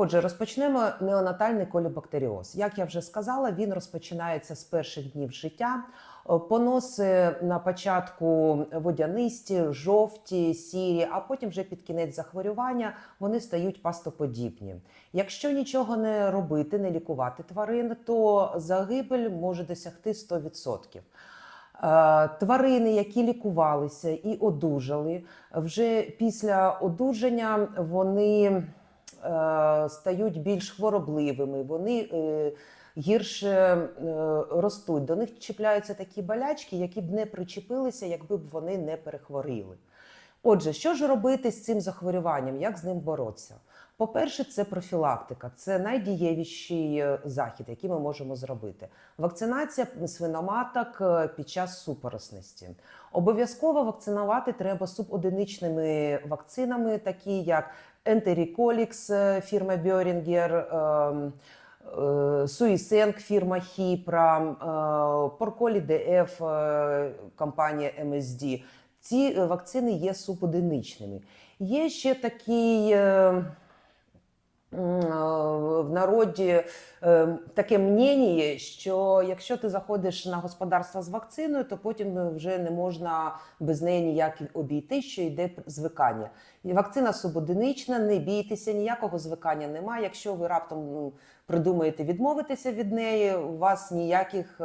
Отже, розпочнемо неонатальний колібактеріоз. Як я вже сказала, він розпочинається з перших днів життя. Е, Поноси на початку водянисті, жовті, сірі, а потім вже під кінець захворювання вони стають пастоподібні. Якщо нічого не робити, не лікувати тварин, то загибель може досягти 100%. Е, Тварини, які лікувалися і одужали, вже після одужання вони стають більш хворобливими, вони е, гірше е, ростуть. До них чіпляються такі болячки, які б не причепилися, якби б вони не перехворіли. Отже, що ж робити з цим захворюванням? Як з ним боротися? По-перше, це профілактика, це найдієвіший е, захід, який ми можемо зробити. Вакцинація свиноматок е, під час супоросності. Обов'язково вакцинувати треба субодиничними вакцинами, такі як Ентеріколікс фірма Бьорінгер. ем, Суїсенк фірма Хіпра, Порколі ДФ е, компанія МСД. Ці е, вакцини є субодиничними. Є ще такий е, е, в народі таке мнення, що якщо ти заходиш на господарство з вакциною, то потім вже не можна без неї ніяк обійти, що йде звикання. І вакцина субодинична, не бійтеся, ніякого звикання немає. Якщо ви раптом ну, придумаєте відмовитися від неї, у вас ніяких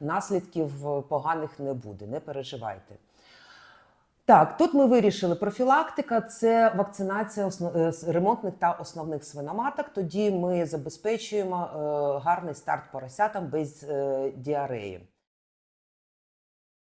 наслідків поганих не буде. Не переживайте. Так, тут ми вирішили профілактика це вакцинація е, ремонтних та основних свиноматок. Тоді ми забезпечуємо е, гарний старт поросятам без е, діареї.